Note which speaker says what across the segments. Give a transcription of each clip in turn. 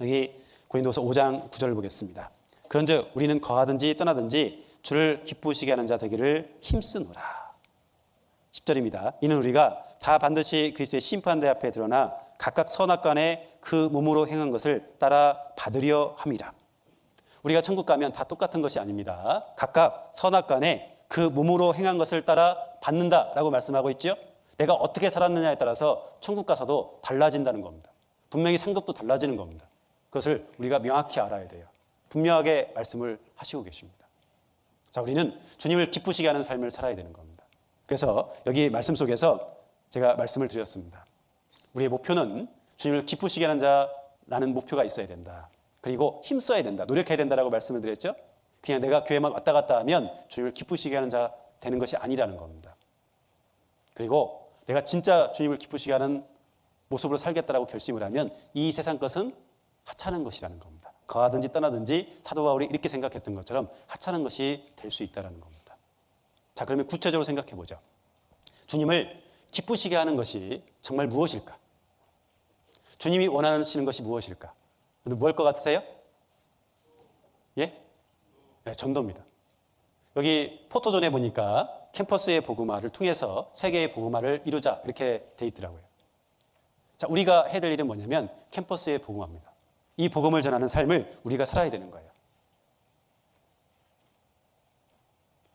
Speaker 1: 여기 고린도서 5장 9절 보겠습니다. 그런즉 우리는 거하든지 떠나든지 주를 기쁘시게 하는 자 되기를 힘쓰노라. 10절입니다. 이는 우리가 다 반드시 그리스도의 심판대 앞에 드러나 각각 선악간에 그 몸으로 행한 것을 따라 받으려 함이라. 우리가 천국 가면 다 똑같은 것이 아닙니다. 각각 선악간에 그 몸으로 행한 것을 따라 받는다라고 말씀하고 있죠. 내가 어떻게 살았느냐에 따라서 천국 가서도 달라진다는 겁니다. 분명히 상급도 달라지는 겁니다. 그것을 우리가 명확히 알아야 돼요. 분명하게 말씀을 하시고 계십니다. 자, 우리는 주님을 기쁘시게 하는 삶을 살아야 되는 겁니다. 그래서 여기 말씀 속에서 제가 말씀을 드렸습니다. 우리의 목표는 주님을 기쁘시게 하는 자라는 목표가 있어야 된다. 그리고 힘써야 된다. 노력해야 된다라고 말씀을 드렸죠. 그냥 내가 교회만 왔다 갔다 하면 주님을 기쁘시게 하는 자 되는 것이 아니라는 겁니다. 그리고 내가 진짜 주님을 기쁘시게 하는 모습으로 살겠다라고 결심을 하면 이 세상 것은 하찮은 것이라는 겁니다. 거하든지 떠나든지 사도 바울이 이렇게 생각했던 것처럼 하찮은 것이 될 수 있다는 겁니다. 자, 그러면 구체적으로 생각해 보죠. 주님을 기쁘시게 하는 것이 정말 무엇일까? 주님이 원하시는 것이 무엇일까? 무엇 것 같으세요? 예? 네, 전도입니다. 여기 포토존에 보니까 캠퍼스의 복음화를 통해서 세계의 복음화를 이루자 이렇게 돼 있더라고요. 자, 우리가 해야 될 일은 뭐냐면 캠퍼스의 복음화입니다. 이 복음을 전하는 삶을 우리가 살아야 되는 거예요.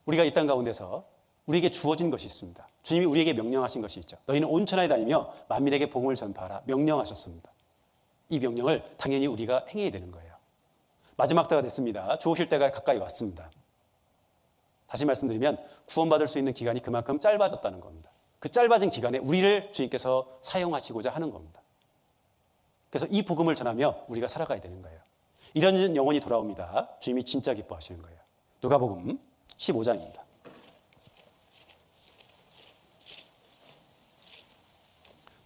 Speaker 1: 우리가 이 땅 가운데서 우리에게 주어진 것이 있습니다. 주님이 우리에게 명령하신 것이 있죠. 너희는 온 천하에 다니며 만민에게 복음을 전파하라. 명령하셨습니다. 이 명령을 당연히 우리가 행해야 되는 거예요. 마지막 때가 됐습니다. 주오실 때가 가까이 왔습니다. 다시 말씀드리면 구원받을 수 있는 기간이 그만큼 짧아졌다는 겁니다. 그 짧아진 기간에 우리를 주님께서 사용하시고자 하는 겁니다. 그래서 이 복음을 전하며 우리가 살아가야 되는 거예요. 이런 영혼이 돌아옵니다. 주님이 진짜 기뻐하시는 거예요. 누가복음 15장입니다.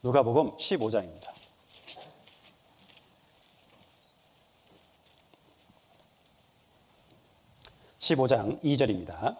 Speaker 1: 누가복음 15장입니다. 15장 2절입니다.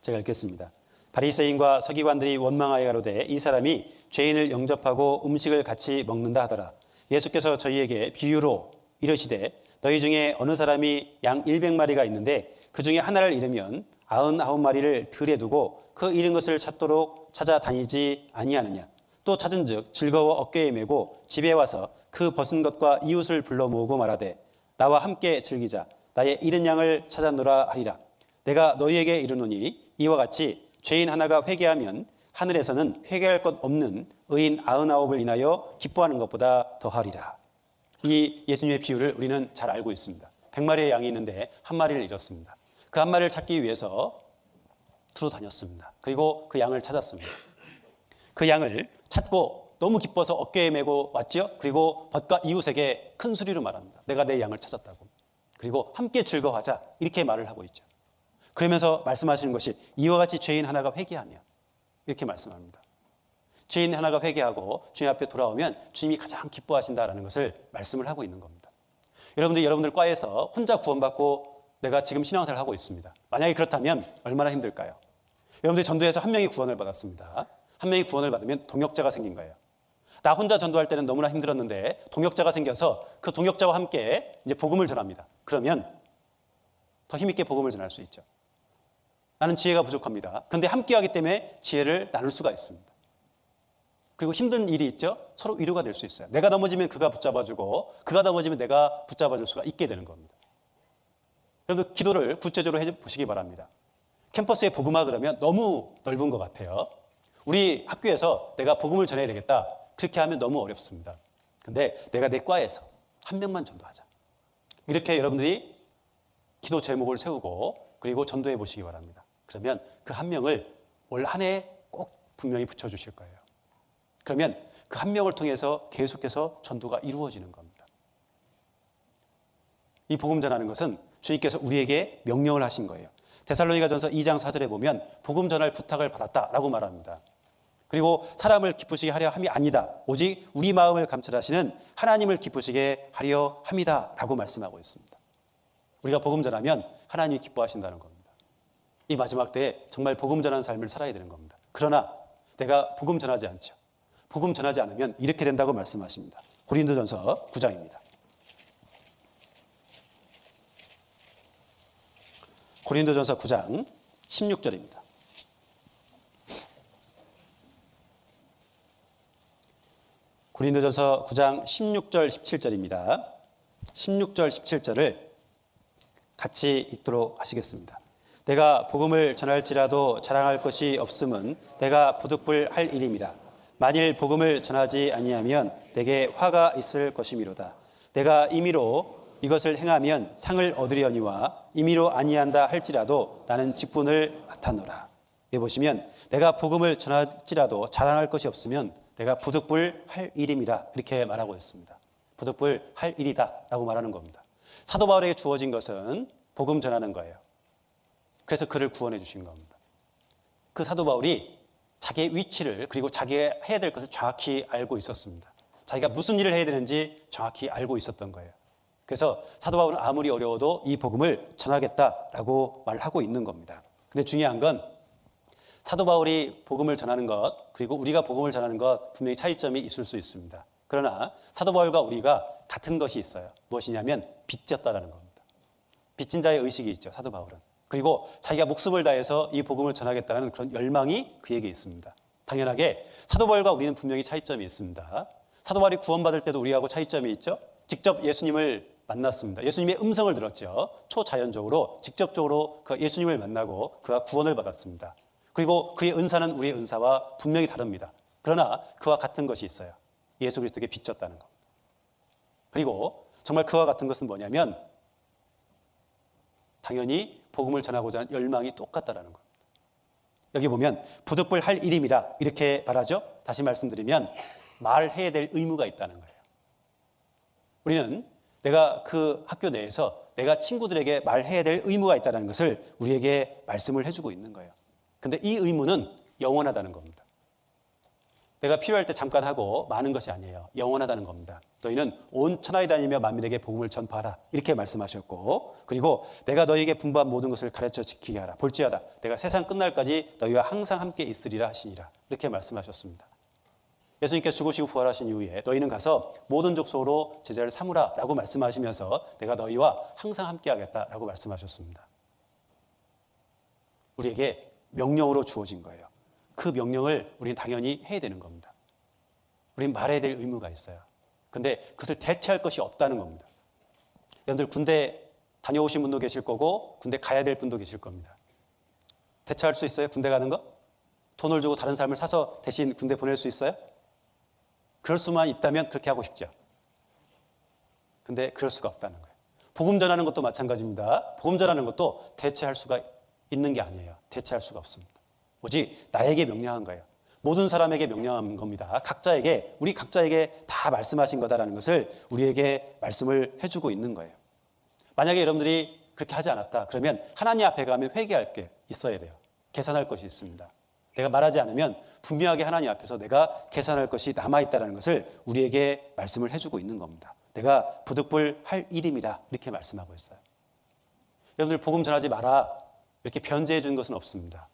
Speaker 1: 제가 읽겠습니다. 바리새인과 서기관들이 원망하여 가로되 이 사람이 죄인을 영접하고 음식을 같이 먹는다 하더라. 예수께서 저희에게 비유로 이르시되 너희 중에 어느 사람이 양 100마리가 있는데 그 중에 하나를 잃으면 99마리를 들에 두고 그 잃은 것을 찾도록 찾아다니지 아니하느냐. 또 찾은즉 즐거워 어깨에 메고 집에 와서 그 벗은 것과 이웃을 불러 모으고 말하되 나와 함께 즐기자 나의 잃은 양을 찾아노라 하리라 내가 너희에게 이르노니 이와 같이 죄인 하나가 회개하면 하늘에서는 회개할 것 없는 의인 아흔아홉을 인하여 기뻐하는 것보다 더하리라 이 예수님의 비유를 우리는 잘 알고 있습니다 100마리의 양이 있는데 한 마리를 잃었습니다 그 한 마리를 찾기 위해서 두루 다녔습니다 그리고 그 양을 찾았습니다 그 양을 찾고 너무 기뻐서 어깨에 메고 왔죠. 그리고 벗과 이웃에게 큰 소리로 말합니다. 내가 내 양을 찾았다고. 그리고 함께 즐거워하자. 이렇게 말을 하고 있죠. 그러면서 말씀하시는 것이 이와 같이 죄인 하나가 회개하며 이렇게 말씀합니다. 죄인 하나가 회개하고 주님 앞에 돌아오면 주님이 가장 기뻐하신다라는 것을 말씀을 하고 있는 겁니다. 여러분들 여러분들 과에서 혼자 구원받고 내가 지금 신앙생활을 하고 있습니다. 만약에 그렇다면 얼마나 힘들까요? 여러분들 전도에서 한 명이 구원을 받았습니다. 한 명이 구원을 받으면 동역자가 생긴 거예요. 나 혼자 전도할 때는 너무나 힘들었는데 동역자가 생겨서 그 동역자와 함께 이제 복음을 전합니다. 그러면 더 힘있게 복음을 전할 수 있죠. 나는 지혜가 부족합니다. 근데 함께 하기 때문에 지혜를 나눌 수가 있습니다. 그리고 힘든 일이 있죠. 서로 위로가 될 수 있어요. 내가 넘어지면 그가 붙잡아주고 그가 넘어지면 내가 붙잡아줄 수가 있게 되는 겁니다. 여러분 기도를 구체적으로 해 보시기 바랍니다. 캠퍼스에 복음화 그러면 너무 넓은 것 같아요. 우리 학교에서 내가 복음을 전해야 되겠다. 그렇게 하면 너무 어렵습니다. 근데 내가 내 과에서 한 명만 전도하자. 이렇게 여러분들이 기도 제목을 세우고 그리고 전도해 보시기 바랍니다. 그러면 그 한 명을 올 한해꼭 분명히 붙여주실 거예요. 그러면 그 한 명을 통해서 계속해서 전도가 이루어지는 겁니다. 이 복음 전하는 것은 주님께서 우리에게 명령을 하신 거예요. 데살로니가 전서 2장 4절에 보면 복음 전할 부탁을 받았다라고 말합니다. 그리고 사람을 기쁘시게 하려 함이 아니다. 오직 우리 마음을 감찰하시는 하나님을 기쁘시게 하려 함이다. 라고 말씀하고 있습니다. 우리가 복음 전하면 하나님이 기뻐하신다는 겁니다. 이 마지막 때에 정말 복음 전하는 삶을 살아야 되는 겁니다. 그러나 내가 복음 전하지 않죠. 복음 전하지 않으면 이렇게 된다고 말씀하십니다. 고린도전서 9장입니다. 고린도전서 9장 16절입니다. 고린도전서 9장 16절 17절입니다. 16절 17절을 같이 읽도록 하시겠습니다. 내가 복음을 전할지라도 자랑할 것이 없음은 내가 부득불 할 일임이라. 만일 복음을 전하지 아니하면 내게 화가 있을 것이미로다. 내가 임의로 이것을 행하면 상을 얻으려니와 임의로 아니한다 할지라도 나는 직분을 맡아노라. 여기 보시면 내가 복음을 전할지라도 자랑할 것이 없으면 내가 부득불 할 일임이라 이렇게 말하고 있습니다. 부득불 할 일이다라고 말하는 겁니다. 사도 바울에게 주어진 것은 복음 전하는 거예요. 그래서 그를 구원해 주신 겁니다. 그 사도 바울이 자기의 위치를 그리고 자기가 해야 될 것을 정확히 알고 있었습니다. 자기가 무슨 일을 해야 되는지 정확히 알고 있었던 거예요. 그래서 사도 바울은 아무리 어려워도 이 복음을 전하겠다라고 말하고 있는 겁니다. 근데 중요한 건 사도 바울이 복음을 전하는 것 그리고 우리가 복음을 전하는 것 분명히 차이점이 있을 수 있습니다. 그러나 사도 바울과 우리가 같은 것이 있어요. 무엇이냐면 빚졌다라는 겁니다. 빚진 자의 의식이 있죠. 사도 바울은. 그리고 자기가 목숨을 다해서 이 복음을 전하겠다는 그런 열망이 그에게 있습니다. 당연하게 사도 바울과 우리는 분명히 차이점이 있습니다. 사도 바울이 구원받을 때도 우리하고 차이점이 있죠. 직접 예수님을 만났습니다. 예수님의 음성을 들었죠. 초자연적으로 직접적으로 그 예수님을 만나고 그가 구원을 받았습니다. 그리고 그의 은사는 우리의 은사와 분명히 다릅니다. 그러나 그와 같은 것이 있어요. 예수 그리스도에게 빚졌다는 겁니다. 그리고 정말 그와 같은 것은 뭐냐면 당연히 복음을 전하고자 하는 열망이 똑같다라는 겁니다. 여기 보면 부득불 할 일임이라 이렇게 말하죠. 다시 말씀드리면 말해야 될 의무가 있다는 거예요. 우리는 내가 그 학교 내에서 내가 친구들에게 말해야 될 의무가 있다는 것을 우리에게 말씀을 해주고 있는 거예요. 근데 이 의무는 영원하다는 겁니다. 내가 필요할 때 잠깐 하고 많은 것이 아니에요. 영원하다는 겁니다. 너희는 온 천하에 다니며 만민에게 복음을 전파하라. 이렇게 말씀하셨고, 그리고 내가 너희에게 분부한 모든 것을 가르쳐 지키게 하라. 볼지어다. 내가 세상 끝날까지 너희와 항상 함께 있으리라 하시니라. 이렇게 말씀하셨습니다. 예수님께서 죽으시고 부활하신 이후에 너희는 가서 모든 족속으로 제자를 삼으라 라고 말씀하시면서 내가 너희와 항상 함께 하겠다라고 말씀하셨습니다. 우리에게 명령으로 주어진 거예요. 그 명령을 우리는 당연히 해야 되는 겁니다. 우리는 말해야 될 의무가 있어요. 근데 그것을 대체할 것이 없다는 겁니다. 여러분들 군대 다녀오신 분도 계실 거고 군대 가야 될 분도 계실 겁니다. 대체할 수 있어요? 군대 가는 거? 돈을 주고 다른 사람을 사서 대신 군대 보낼 수 있어요? 그럴 수만 있다면 그렇게 하고 싶죠. 근데 그럴 수가 없다는 거예요. 복음 전하는 것도 마찬가지입니다. 복음 전하는 것도 대체할 수가 있는 게 아니에요. 대체할 수가 없습니다. 오직 나에게 명령한 거예요. 모든 사람에게 명령한 겁니다. 각자에게 우리 각자에게 다 말씀하신 거다라는 것을 우리에게 말씀을 해주고 있는 거예요. 만약에 여러분들이 그렇게 하지 않았다 그러면 하나님 앞에 가면 회개할 게 있어야 돼요. 계산할 것이 있습니다. 내가 말하지 않으면 분명하게 하나님 앞에서 내가 계산할 것이 남아 있다는 것을 우리에게 말씀을 해주고 있는 겁니다. 내가 부득불 할 일임이라 이렇게 말씀하고 있어요. 여러분들 복음 전하지 마라 이렇게 변제해 준 것은 없습니다.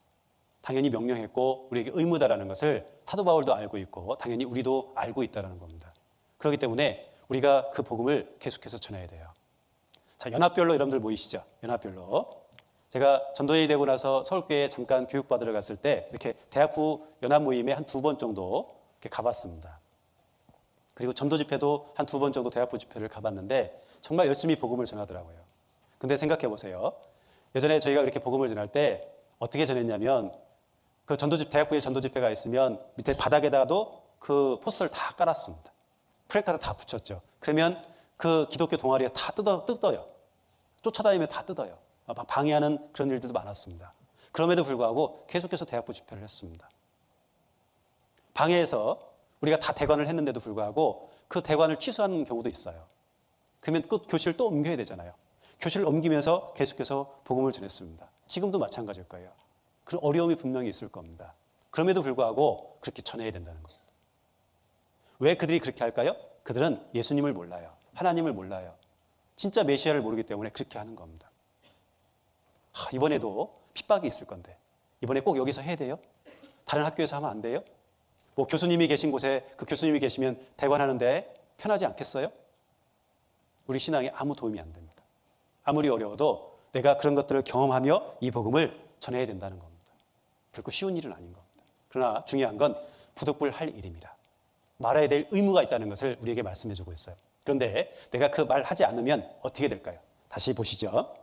Speaker 1: 당연히 명령했고 우리에게 의무다라는 것을 사도 바울도 알고 있고 당연히 우리도 알고 있다는 겁니다. 그렇기 때문에 우리가 그 복음을 계속해서 전해야 돼요. 자, 연합별로 여러분들 모이시죠. 연합별로. 제가 전도인이 되고 나서 서울교회에 잠깐 교육받으러 갔을 때 이렇게 대학부 연합 모임에 한 두 번 정도 이렇게 가봤습니다. 그리고 전도 집회도 한 두 번 정도 대학부 집회를 가봤는데 정말 열심히 복음을 전하더라고요. 근데 생각해 보세요. 예전에 저희가 이렇게 복음을 전할 때 어떻게 전했냐면 그 전도집 대학부에 전도 집회가 있으면 밑에 바닥에다가도 그 포스터를 다 깔았습니다. 프레카드 다 붙였죠. 그러면 그 기독교 동아리가 다 뜯어, 뜯어요. 쫓아다니면 다 뜯어요. 막 방해하는 그런 일들도 많았습니다. 그럼에도 불구하고 계속해서 대학부 집회를 했습니다. 방해해서 우리가 다 대관을 했는데도 불구하고 그 대관을 취소하는 경우도 있어요. 그러면 그 교실을 또 옮겨야 되잖아요. 교실을 옮기면서 계속해서 복음을 전했습니다. 지금도 마찬가지일 거예요. 그런 어려움이 분명히 있을 겁니다. 그럼에도 불구하고 그렇게 전해야 된다는 겁니다. 왜 그들이 그렇게 할까요? 그들은 예수님을 몰라요. 하나님을 몰라요. 진짜 메시아를 모르기 때문에 그렇게 하는 겁니다. 하, 이번에도 핍박이 있을 건데 이번에 꼭 여기서 해야 돼요? 다른 학교에서 하면 안 돼요? 뭐 교수님이 계신 곳에 그 교수님이 계시면 대관하는데 편하지 않겠어요? 우리 신앙에 아무 도움이 안 됩니다. 아무리 어려워도 내가 그런 것들을 경험하며 이 복음을 전해야 된다는 겁니다. 결코 쉬운 일은 아닌 겁니다. 그러나 중요한 건 부득불할 일입니다. 말해야 될 의무가 있다는 것을 우리에게 말씀해 주고 있어요. 그런데 내가 그 말 하지 않으면 어떻게 될까요? 다시 보시죠.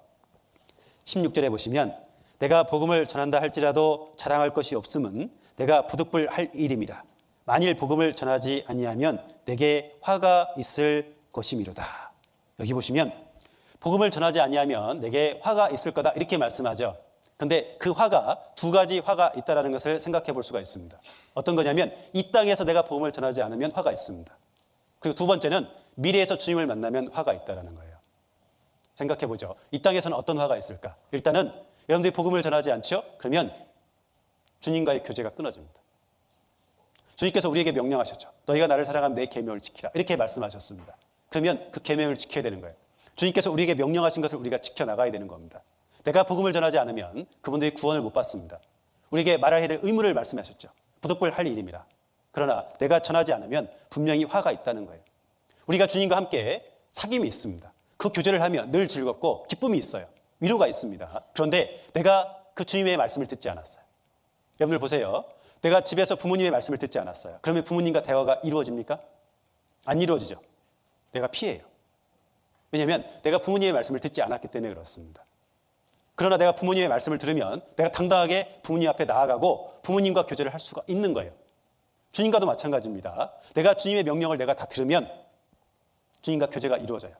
Speaker 1: 16절에 보시면 내가 복음을 전한다 할지라도 자랑할 것이 없음은 내가 부득불할 일입니다. 만일 복음을 전하지 아니하면 내게 화가 있을 것이미로다. 여기 보시면 복음을 전하지 아니하면 내게 화가 있을 거다 이렇게 말씀하죠. 근데 그 화가 두 가지 화가 있다라는 것을 생각해 볼 수가 있습니다. 어떤 거냐면 이 땅에서 내가 복음을 전하지 않으면 화가 있습니다. 그리고 두 번째는 미래에서 주님을 만나면 화가 있다라는 거예요. 생각해 보죠. 이 땅에서는 어떤 화가 있을까? 일단은 여러분들이 복음을 전하지 않죠? 그러면 주님과의 교제가 끊어집니다. 주님께서 우리에게 명령하셨죠. 너희가 나를 사랑하면 내 계명을 지키라. 이렇게 말씀하셨습니다. 그러면 그 계명을 지켜야 되는 거예요. 주님께서 우리에게 명령하신 것을 우리가 지켜 나가야 되는 겁니다. 내가 복음을 전하지 않으면 그분들이 구원을 못 받습니다. 우리에게 말해야 될 의무를 말씀하셨죠. 부득불 할 일입니다. 그러나 내가 전하지 않으면 분명히 화가 있다는 거예요. 우리가 주님과 함께 사귐이 있습니다. 그 교제를 하면 늘 즐겁고 기쁨이 있어요. 위로가 있습니다. 그런데 내가 그 주님의 말씀을 듣지 않았어요. 여러분들 보세요. 내가 집에서 부모님의 말씀을 듣지 않았어요. 그러면 부모님과 대화가 이루어집니까? 안 이루어지죠. 내가 피해요. 왜냐하면 내가 부모님의 말씀을 듣지 않았기 때문에 그렇습니다. 그러나 내가 부모님의 말씀을 들으면 내가 당당하게 부모님 앞에 나아가고 부모님과 교제를 할 수가 있는 거예요. 주님과도 마찬가지입니다. 내가 주님의 명령을 내가 다 들으면 주님과 교제가 이루어져요.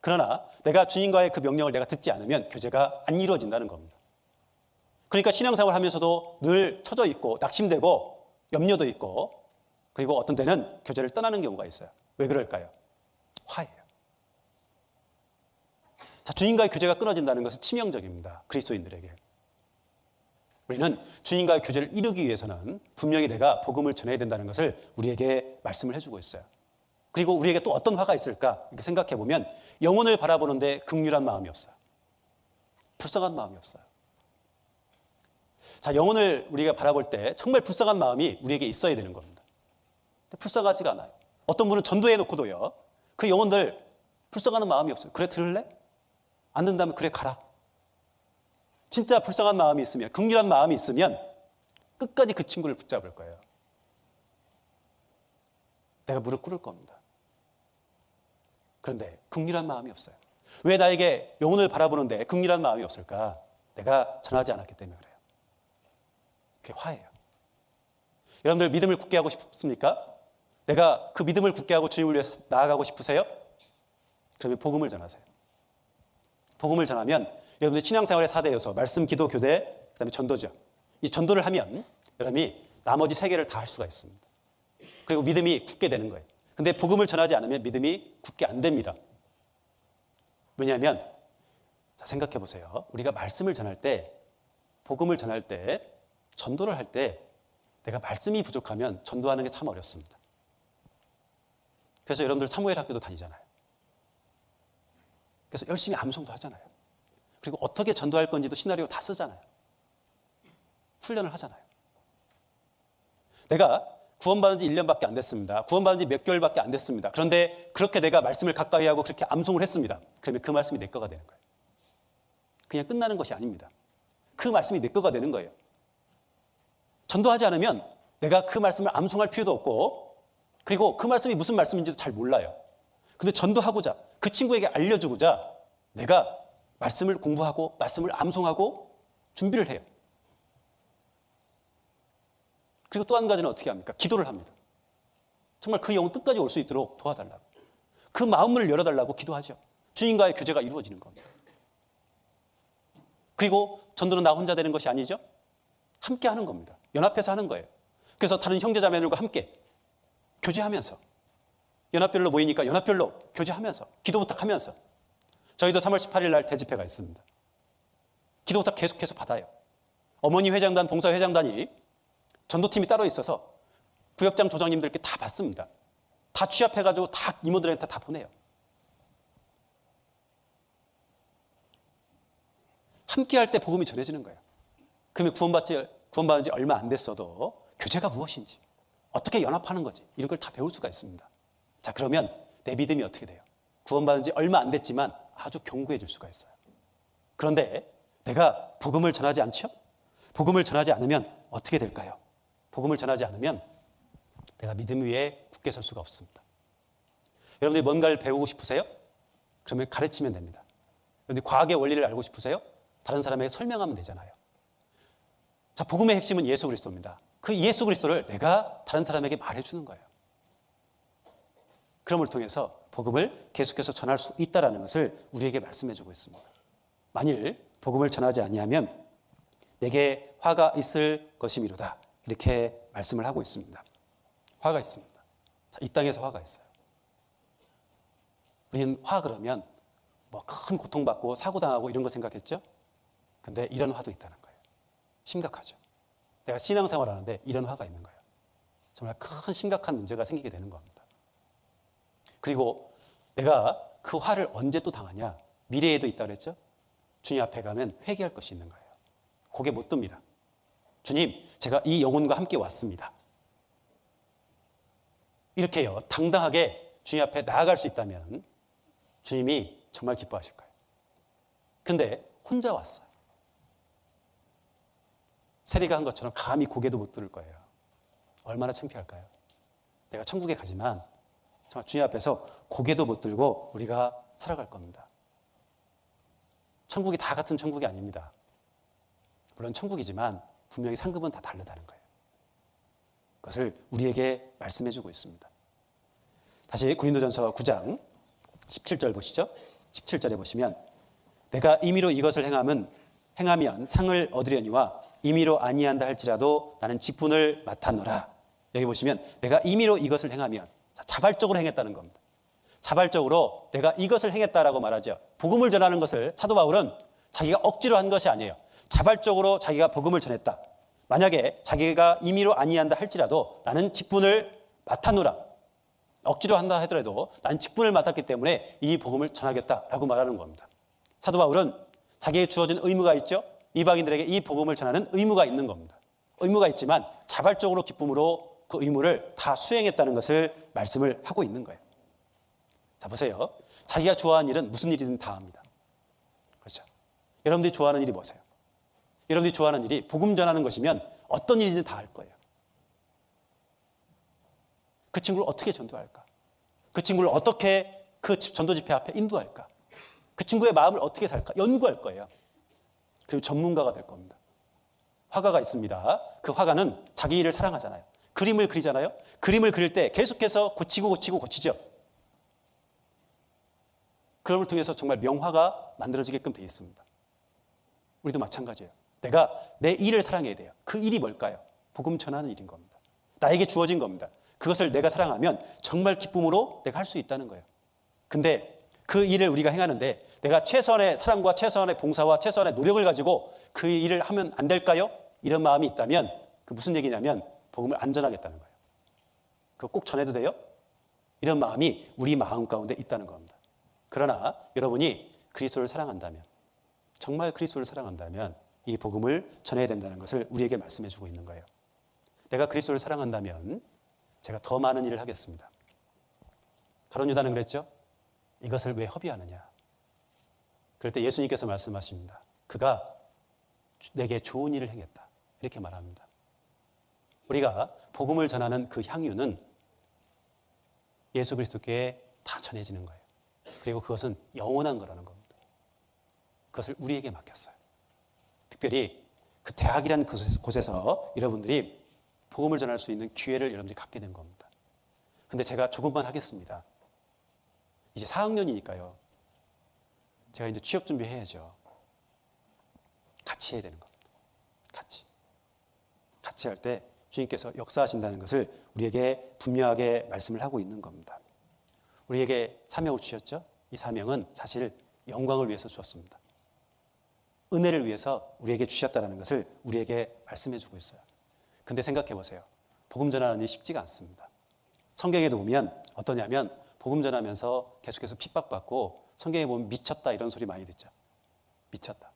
Speaker 1: 그러나 내가 주님과의 그 명령을 내가 듣지 않으면 교제가 안 이루어진다는 겁니다. 그러니까 신앙생활 하면서도 늘 처져 있고 낙심되고 염려도 있고 그리고 어떤 때는 교제를 떠나는 경우가 있어요. 왜 그럴까요? 화예요. 자, 주님과의 교제가 끊어진다는 것은 치명적입니다. 그리스도인들에게. 우리는 주님과의 교제를 이루기 위해서는 분명히 내가 복음을 전해야 된다는 것을 우리에게 말씀을 해주고 있어요. 그리고 우리에게 또 어떤 화가 있을까 이렇게 생각해 보면 영혼을 바라보는데 극률한 마음이 없어요. 불쌍한 마음이 없어요. 자, 영혼을 우리가 바라볼 때 정말 불쌍한 마음이 우리에게 있어야 되는 겁니다. 불쌍하지가 않아요. 어떤 분은 전도해 놓고도요. 그 영혼들 불쌍하는 마음이 없어요. 그래 들을래? 안 된다면 그래 가라. 진짜 불쌍한 마음이 있으면 극률한 마음이 있으면 끝까지 그 친구를 붙잡을 거예요. 내가 무릎 꿇을 겁니다. 그런데 극률한 마음이 없어요. 왜 나에게 영혼을 바라보는데 극률한 마음이 없을까? 내가 전하지 않았기 때문에 그래요. 그게 화예요. 여러분들 믿음을 굳게 하고 싶습니까? 내가 그 믿음을 굳게 하고 주님을 위해서 나아가고 싶으세요? 그러면 복음을 전하세요. 복음을 전하면 여러분들 신앙생활의 4대 요소, 말씀, 기도, 교대, 그다음에 전도죠. 이 전도를 하면 여러분이 나머지 세 개를 다 할 수가 있습니다. 그리고 믿음이 굳게 되는 거예요. 근데 복음을 전하지 않으면 믿음이 굳게 안 됩니다. 왜냐하면 자, 생각해 보세요. 우리가 말씀을 전할 때, 복음을 전할 때, 전도를 할 때 내가 말씀이 부족하면 전도하는 게 참 어렵습니다. 그래서 여러분들 사무엘 학교도 다니잖아요. 그래서 열심히 암송도 하잖아요. 그리고 어떻게 전도할 건지도 시나리오 다 쓰잖아요. 훈련을 하잖아요. 내가 구원받은 지 1년밖에 안 됐습니다. 구원받은 지 몇 개월밖에 안 됐습니다. 그런데 그렇게 내가 말씀을 가까이 하고 그렇게 암송을 했습니다. 그러면 그 말씀이 내 거가 되는 거예요. 그냥 끝나는 것이 아닙니다. 그 말씀이 내 거가 되는 거예요. 전도하지 않으면 내가 그 말씀을 암송할 필요도 없고 그리고 그 말씀이 무슨 말씀인지도 잘 몰라요. 근데 전도하고자 그 친구에게 알려주고자 내가 말씀을 공부하고 말씀을 암송하고 준비를 해요. 그리고 또 한 가지는 어떻게 합니까? 기도를 합니다. 정말 그 영혼 끝까지 올 수 있도록 도와달라고. 그 마음을 열어달라고 기도하죠. 주님과의 교제가 이루어지는 겁니다. 그리고 전도는 나 혼자 되는 것이 아니죠. 함께 하는 겁니다. 연합해서 하는 거예요. 그래서 다른 형제 자매들과 함께 교제하면서 연합별로 모이니까 연합별로 교제하면서 기도 부탁하면서 저희도 3월 18일 날 대집회가 있습니다. 기도 부탁 계속해서 받아요. 어머니 회장단, 봉사 회장단이 전도팀이 따로 있어서 구역장 조장님들께 다 받습니다. 다 취합해가지고 다 이모들한테 다 보내요. 함께 할 때 복음이 전해지는 거예요. 그러면 구원받지, 구원받은 지 얼마 안 됐어도 교제가 무엇인지, 어떻게 연합하는 거지? 이런 걸 다 배울 수가 있습니다. 자, 그러면 내 믿음이 어떻게 돼요? 구원받은 지 얼마 안 됐지만 아주 견고해질 수가 있어요. 그런데 내가 복음을 전하지 않죠? 복음을 전하지 않으면 어떻게 될까요? 복음을 전하지 않으면 내가 믿음 위에 굳게 설 수가 없습니다. 여러분들이 뭔가를 배우고 싶으세요? 그러면 가르치면 됩니다. 여러분들이 과학의 원리를 알고 싶으세요? 다른 사람에게 설명하면 되잖아요. 자, 복음의 핵심은 예수 그리스도입니다. 그 예수 그리스도를 내가 다른 사람에게 말해주는 거예요. 그럼을 통해서 복음을 계속해서 전할 수 있다라는 것을 우리에게 말씀해 주고 있습니다. 만일 복음을 전하지 아니하면 내게 화가 있을 것이미로다 이렇게 말씀을 하고 있습니다. 화가 있습니다. 자, 이 땅에서 화가 있어요. 우리는 화 그러면 뭐 큰 고통받고 사고 당하고 이런 거 생각했죠? 근데 이런 화도 있다는 거예요. 심각하죠. 내가 신앙생활 하는데 이런 화가 있는 거예요. 정말 큰 심각한 문제가 생기게 되는 겁니다. 그리고 내가 그 화를 언제 또 당하냐? 미래에도 있다 그랬죠? 주님 앞에 가면 회개할 것이 있는 거예요. 고개 못 듭니다. 주님, 제가 이 영혼과 함께 왔습니다. 이렇게요, 당당하게 주님 앞에 나아갈 수 있다면 주님이 정말 기뻐하실 거예요. 근데 혼자 왔어요. 세리가 한 것처럼 감히 고개도 못 들을 거예요. 얼마나 창피할까요? 내가 천국에 가지만 정말 주님 앞에서 고개도 못 들고 우리가 살아갈 겁니다. 천국이 다 같은 천국이 아닙니다. 물론 천국이지만 분명히 상급은 다 다르다는 거예요. 그것을 우리에게 말씀해 주고 있습니다. 다시 고린도전서 9장 17절 보시죠. 17절에 보시면 내가 임의로 이것을 행하면 행하면 상을 얻으려니와 임의로 아니한다 할지라도 나는 직분을 맡았노라. 여기 보시면 내가 임의로 이것을 행하면 자발적으로 행했다는 겁니다. 자발적으로 내가 이것을 행했다라고 말하죠. 복음을 전하는 것을 사도 바울은 자기가 억지로 한 것이 아니에요. 자발적으로 자기가 복음을 전했다. 만약에 자기가 임의로 아니한다 할지라도 나는 직분을 맡았노라. 억지로 한다 하더라도 나는 직분을 맡았기 때문에 이 복음을 전하겠다라고 말하는 겁니다. 사도 바울은 자기에게 주어진 의무가 있죠. 이방인들에게 이 복음을 전하는 의무가 있는 겁니다. 의무가 있지만 자발적으로 기쁨으로 그 의무를 다 수행했다는 것을 말씀을 하고 있는 거예요. 자, 보세요. 자기가 좋아하는 일은 무슨 일이든 다 합니다. 그렇죠. 여러분들이 좋아하는 일이 뭐세요? 여러분들이 좋아하는 일이 복음 전하는 것이면 어떤 일이든 다 할 거예요. 그 친구를 어떻게 전도할까? 그 친구를 어떻게 그 전도 집회 앞에 인도할까? 그 친구의 마음을 어떻게 살까? 연구할 거예요. 그리고 전문가가 될 겁니다. 화가가 있습니다. 그 화가는 자기 일을 사랑하잖아요. 그림을 그리잖아요. 그림을 그릴 때 계속해서 고치고 고치고 고치죠. 그럼을 통해서 정말 명화가 만들어지게끔 되어 있습니다. 우리도 마찬가지예요. 내가 내 일을 사랑해야 돼요. 그 일이 뭘까요? 복음 전하는 일인 겁니다. 나에게 주어진 겁니다. 그것을 내가 사랑하면 정말 기쁨으로 내가 할 수 있다는 거예요. 근데 그 일을 우리가 행하는데 내가 최선의 사랑과 최선의 봉사와 최선의 노력을 가지고 그 일을 하면 안 될까요? 이런 마음이 있다면 그 무슨 얘기냐면 복음을 안전하겠다는 거예요. 그거 꼭 전해도 돼요? 이런 마음이 우리 마음 가운데 있다는 겁니다. 그러나 여러분이 그리스도를 사랑한다면 정말 그리스도를 사랑한다면 이 복음을 전해야 된다는 것을 우리에게 말씀해 주고 있는 거예요. 내가 그리스도를 사랑한다면 제가 더 많은 일을 하겠습니다. 가론 유다는 그랬죠? 이것을 왜 허비하느냐? 그럴 때 예수님께서 말씀하십니다. 그가 내게 좋은 일을 행했다. 이렇게 말합니다. 우리가 복음을 전하는 그 향유는 예수 그리스도께 다 전해지는 거예요. 그리고 그것은 영원한 거라는 겁니다. 그것을 우리에게 맡겼어요. 특별히 그 대학이라는 곳에서 여러분들이 복음을 전할 수 있는 기회를 여러분들이 갖게 된 겁니다. 근데 제가 조금만 하겠습니다. 이제 4학년이니까요. 제가 이제 취업 준비해야죠. 같이 해야 되는 겁니다. 같이. 같이 할 때 주님께서 역사하신다는 것을 우리에게 분명하게 말씀을 하고 있는 겁니다. 우리에게 사명을 주셨죠? 이 사명은 사실 영광을 위해서 주었습니다. 은혜를 위해서 우리에게 주셨다는 것을 우리에게 말씀해 주고 있어요. 근데 생각해 보세요. 복음 전하는 일이 쉽지가 않습니다. 성경에도 보면 어떠냐면 복음 전하면서 계속해서 핍박받고 성경에 보면 미쳤다 이런 소리 많이 듣죠. 미쳤다.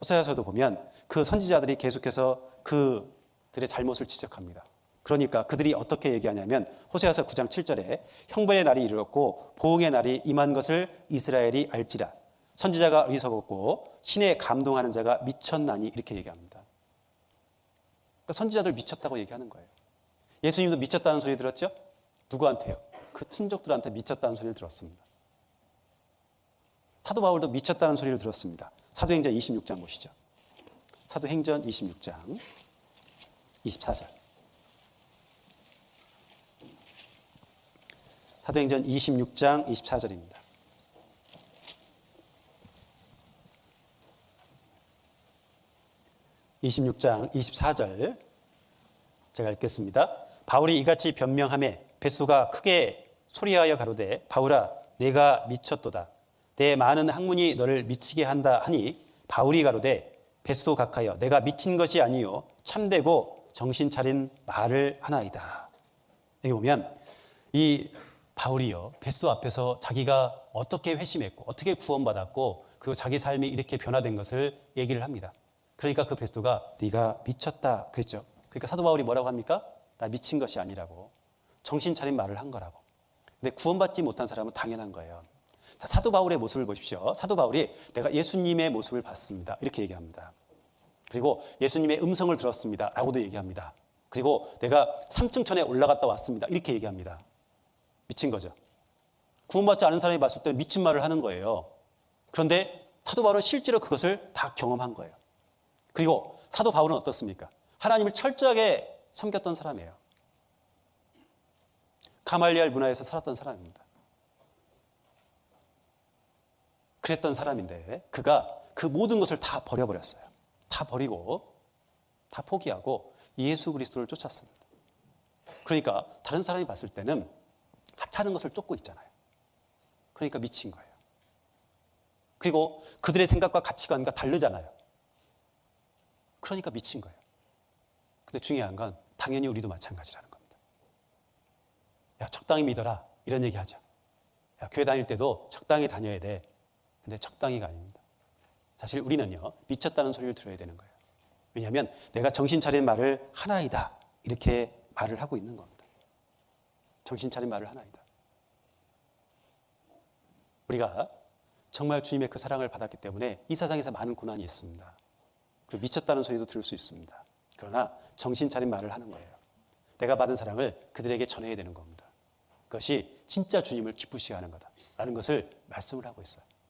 Speaker 1: 호세아서도 보면 그 선지자들이 계속해서 그 들의 잘못을 지적합니다. 그러니까 그들이 어떻게 얘기하냐면 호세아서 9장 7절에 형벌의 날이 이르렀고 보응의 날이 임한 것을 이스라엘이 알지라 선지자가 어리석었고 신에 감동하는 자가 미쳤나니 이렇게 얘기합니다. 그러니까 선지자들 미쳤다고 얘기하는 거예요. 예수님도 미쳤다는 소리 들었죠? 누구한테요? 그 친족들한테 미쳤다는 소리를 들었습니다. 사도 바울도 미쳤다는 소리를 들었습니다. 사도행전 26장 보시죠. 사도행전 26장 24절. 사도행전 26장 24절입니다. (26장 24절) 제가 읽겠습니다. 바울이 이같이 변명함에 벳수가 크게 소리하여 가로되 바울아 내가 미쳤도다 내 많은 학문이 너를 미치게 한다 하니 바울이 가로되 벳수도 각하여 내가 미친 것이 아니요 참되고 정신 차린 말을 하나이다. 여기 보면 이 바울이요 베스도 앞에서 자기가 어떻게 회심했고 어떻게 구원받았고 그리고 자기 삶이 이렇게 변화된 것을 얘기를 합니다. 그러니까 그 베스도가 네가 미쳤다 그랬죠. 그러니까 사도 바울이 뭐라고 합니까? 나 미친 것이 아니라고 정신 차린 말을 한 거라고. 근데 구원받지 못한 사람은 당연한 거예요. 자, 사도 바울의 모습을 보십시오. 사도 바울이 내가 예수님의 모습을 봤습니다. 이렇게 얘기합니다. 그리고 예수님의 음성을 들었습니다. 라고도 얘기합니다. 그리고 내가 3층 천에 올라갔다 왔습니다. 이렇게 얘기합니다. 미친 거죠. 구원받지 않은 사람이 봤을 때 미친 말을 하는 거예요. 그런데 사도 바울은 실제로 그것을 다 경험한 거예요. 그리고 사도 바울은 어떻습니까? 하나님을 철저하게 섬겼던 사람이에요. 가말리알 문화에서 살았던 사람입니다. 그랬던 사람인데 그가 그 모든 것을 다 버려버렸어요. 다 버리고 다 포기하고 예수 그리스도를 쫓았습니다. 그러니까 다른 사람이 봤을 때는 하찮은 것을 쫓고 있잖아요. 그러니까 미친 거예요. 그리고 그들의 생각과 가치관과 다르잖아요. 그러니까 미친 거예요. 근데 중요한 건 당연히 우리도 마찬가지라는 겁니다. 야, 적당히 믿어라. 이런 얘기 하죠. 야, 교회 다닐 때도 적당히 다녀야 돼. 근데 적당히가 아닙니다. 사실 우리는요, 미쳤다는 소리를 들어야 되는 거예요. 왜냐하면 내가 정신 차린 말을 하나이다. 이렇게 말을 하고 있는 겁니다. 정신 차린 말을 하나이다. 우리가 정말 주님의 그 사랑을 받았기 때문에 이 세상에서 많은 고난이 있습니다. 그리고 미쳤다는 소리도 들을 수 있습니다. 그러나 정신 차린 말을 하는 거예요. 내가 받은 사랑을 그들에게 전해야 되는 겁니다. 그것이 진짜 주님을 기쁘시게 하는 거다 라는 것을 말씀을 하고 있어요.